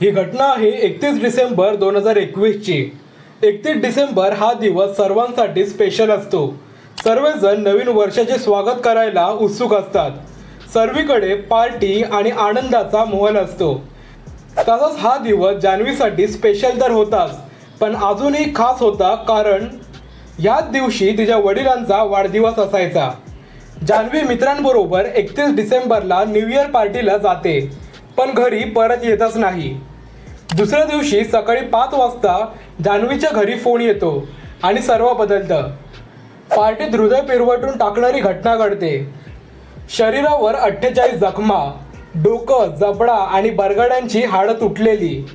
ही घटना आहे एकतीस डिसेंबर दोन हजार एकवीसची. एकतीस डिसेंबर हा दिवस सर्वांसाठी स्पेशल असतो. सर्वजण नवीन वर्षाचे स्वागत करायला उत्सुक असतात. सर्वीकडे पार्टी आणि आनंदाचा मोहल असतो. तसाच हा दिवस जान्हवीसाठी स्पेशल तर होताच पण अजूनही खास होता कारण याच दिवशी तिच्या वडिलांचा वाढदिवस असायचा. जान्हवी मित्रांबरोबर एकतीस डिसेंबरला न्यू इयर पार्टीला जाते. पण घरी परत येतच नाही. दुसऱ्या दिवशी सकाळी पाच वाजता जान्हवीच्या घरी फोन येतो आणि सर्व बदलतं. पार्टीत हृदय पिरवटून टाकणारी घटना घडते. शरीरावर अठ्ठेचाळीस जखमा डोकं जबडा आणि बरगड्यांची हाडं तुटलेली.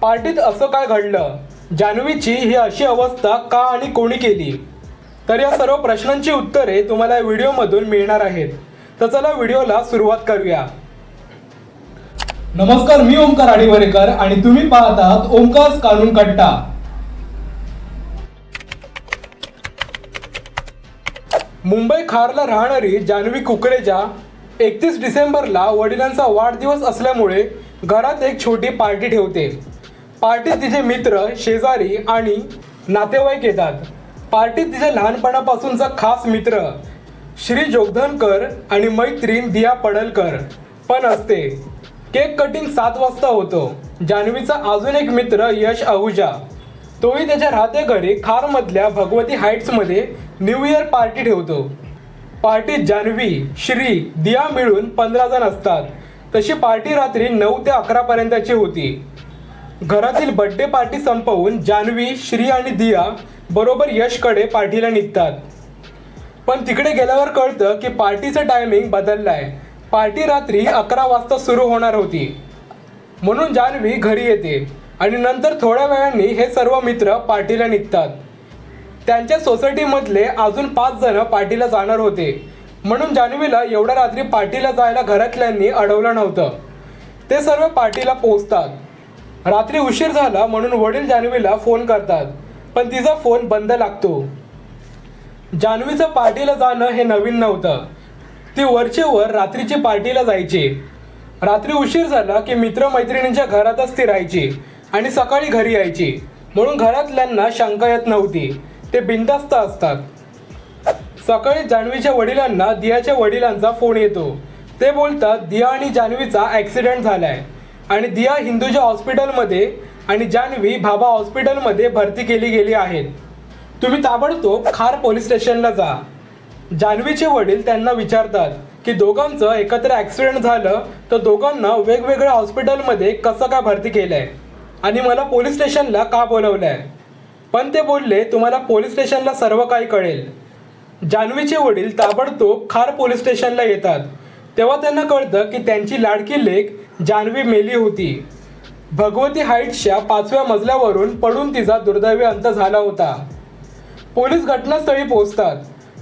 पार्टीत असं काय घडलं? जान्हवीची ही अशी अवस्था का आणि कोणी केली? तर या सर्व प्रश्नांची उत्तरे तुम्हाला या व्हिडिओमधून मिळणार आहेत. तर चला व्हिडिओला सुरुवात करूया. नमस्कार मी ओमकार आडिवरेकर आणि तुम्ही पाहत आहात ओमकार कानून कट्टा. मुंबई खारला राहणारी जान्हवी कुकरेजा एकतीस डिसेंबरला वडिलांचा वाढदिवस असल्यामुळे घरात एक छोटी पार्टी ठेवते. पार्टीत तिचे मित्र शेजारी आणि नातेवाईक येतात. पार्टीत तिचे लहानपणापासूनचा खास मित्र श्री जोगधनकर आणि मैत्रीण दिया पडलकर पण असते. केक कटिंग सात वाजता होतो. जान्हवीचा अजून एक मित्र यश आहुजा. तोही त्याच्या राहत्या घरी खारमधल्या भगवती हाईट्समध्ये न्यू इयर पार्टी ठेवतो. पार्टीत जान्हवी श्री दिया मिळून पंधरा जण असतात. तशी पार्टी रात्री नऊ ते अकरा पर्यंतची होती. घरातील बर्थडे पार्टी संपवून जान्हवी श्री आणि दिया बरोबर यशकडे पार्टीला निघतात. पण तिकडे गेल्यावर कळतं की पार्टीचं टायमिंग बदललं आहे पार्टी रात्री अकरा वाजता सुरू होणार होती. म्हणून जान्हवी घरी येते आणि नंतर थोड्या वेळांनी हे सर्व मित्र पार्टीला निघतात. त्यांच्या सोसायटीमधले अजून पाच जण पार्टीला जाणार होते. म्हणून जान्हवीला एवढ्या रात्री पार्टीला जायला घरातल्यांनी अडवलं नव्हतं. ते सर्व पार्टीला पोहोचतात. रात्री उशीर झाला म्हणून वडील जान्हवीला फोन करतात पण तिचा फोन बंद लागतो. जान्हवीचं पार्टीला जाणं हे नवीन नव्हतं. ती वरचे वर रात्रीची पार्टीला जायची. रात्री उशीर झाला की मित्रमैत्रिणींच्या घरातच ती राहायची आणि सकाळी घरी यायची. म्हणून घरातल्यांना शंका येत नव्हती. ते बिंदास्त असतात. सकाळी जान्हवीच्या वडिलांना दियाच्या वडिलांचा फोन येतो. ते बोलतात दिया आणि जान्हवीचा ॲक्सिडेंट झालाय. आणि दिया हिंदूच्या हॉस्पिटलमध्ये आणि जान्हवी भाभा हॉस्पिटलमध्ये भरती केली गेली आहेत. तुम्ही ताबडतोब खार पोलीस स्टेशनला जा. जान्हवीचे वडील त्यांना विचारतात की दोघांचं एकत्र ॲक्सिडेंट झालं तर दोघांना वेगवेगळ्या हॉस्पिटलमध्ये कसं काय भरती केलंय? आणि मला पोलीस स्टेशनला का बोलवलंय? पण ते बोलले तुम्हाला पोलीस स्टेशनला सर्व काही कळेल. जान्हवीचे वडील ताबडतोब खार पोलीस स्टेशनला येतात. तेव्हा त्यांना कळतं की त्यांची लाडकी लेख जान्हवी मेली होती. भगवती हाईट्सच्या पाचव्या मजल्यावरून पडून तिचा दुर्दैवी अंत झाला होता. पोलीस घटनास्थळी पोहोचतात.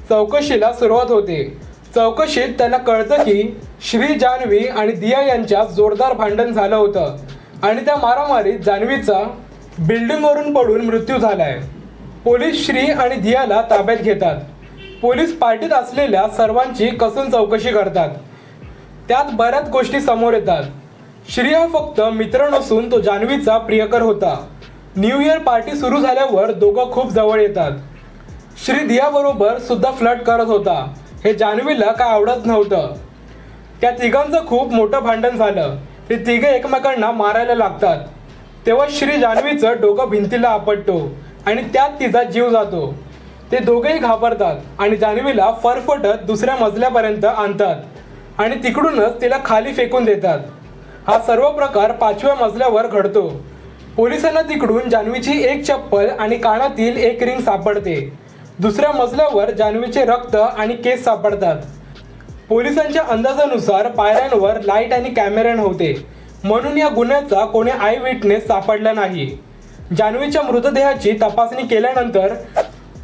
चौकशीला सुरुवात होते. चौकशीत त्यांना कळतं की श्री जान्हवी आणि दिया यांच्यात जोरदार भांडण झालं होतं. आणि त्या मारामारीत जान्हवीचा बिल्डिंगवरून पडून मृत्यू झालाय. पोलीस श्री आणि दियाला ताब्यात घेतात. पोलीस पार्टीत असलेल्या सर्वांची कसून चौकशी करतात. त्यात बऱ्याच गोष्टी समोर येतात. श्री हा फक्त मित्र नसून तो जान्हवीचा प्रियकर होता. न्यू इयर पार्टी सुरू झाल्यावर दोघं खूप जवळ येतात. श्री सुद्धा फ्लट करत होता. हे जान्हवीला काय आवडत नव्हतं. त्या तिघांचं खूप मोठं भांडण झालं. ते तिघे एकमेकांना मारायला लागतात. तेव्हा श्री जान्हवीचं डोकं भिंतीला आपटतो आणि त्यात तिचा जीव जातो. ते दोघेही घाबरतात आणि जान्हवीला फरफटत दुसऱ्या मजल्यापर्यंत आणतात आणि तिकडूनच तिला खाली फेकून देतात. हा सर्व प्रकार पाचव्या मजल्यावर घडतो. पोलिसांना तिकडून जान्हवीची एक चप्पल आणि कानातील एक रिंग सापडते. दुसऱ्या मजल्यावर जान्हवीचे रक्त आणि केस सापडतात. पोलिसांच्या अंदाजानुसार पायऱ्यांवर लाइट आणि कॅमेरे नव्हते. म्हणून या गुन्ह्याचा कोणी आय विटनेस सापडला नाही. जान्हवीच्या मृतदेहाची तपासणी केल्यानंतर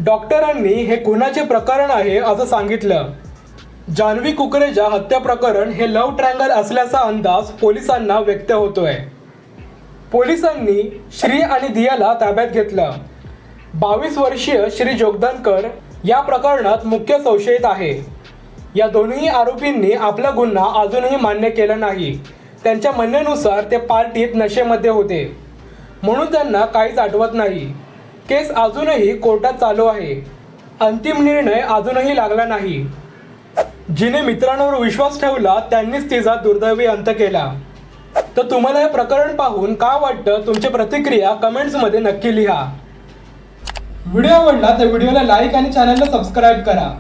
डॉक्टरांनी हे खुनाचे प्रकरण आहे असं सांगितलं. जान्हवी कुकरेजा हत्या प्रकरण हे लव्ह ट्रँगल असल्याचा अंदाज पोलिसांना व्यक्त होतोय. पोलिसांनी श्री आणि दियाला ताब्यात घेतलं. बावीस वर्षीय श्री जोगदानकर या प्रकरणात मुख्य संशयित आहे. या दोन्ही आरोपींनी आपला गुन्हा अजूनही मान्य केला नाही. त्यांच्या म्हणण्यानुसार ते पार्टीत नशेमध्ये होते. म्हणून त्यांना काहीच आठवत नाही. केस अजूनही कोर्टात चालू आहे. अंतिम निर्णय अजूनही लागला नाही. जिने मित्रांवर विश्वास ठेवला त्यांनीच तिचा दुर्दैवी अंत केला. तर तुम्हाला हे प्रकरण पाहून का वाटतं? तुमची प्रतिक्रिया कमेंट्समध्ये नक्की लिहा. व्हिडिओ आवडला तर व्हिडिओला लाईक आणि चॅनलला सबस्क्राईब करा.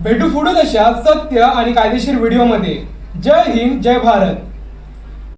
भेटू पुढे अशा सत्य आणि कायदेशीर व्हिडिओमध्ये. जय हिंद जय भारत.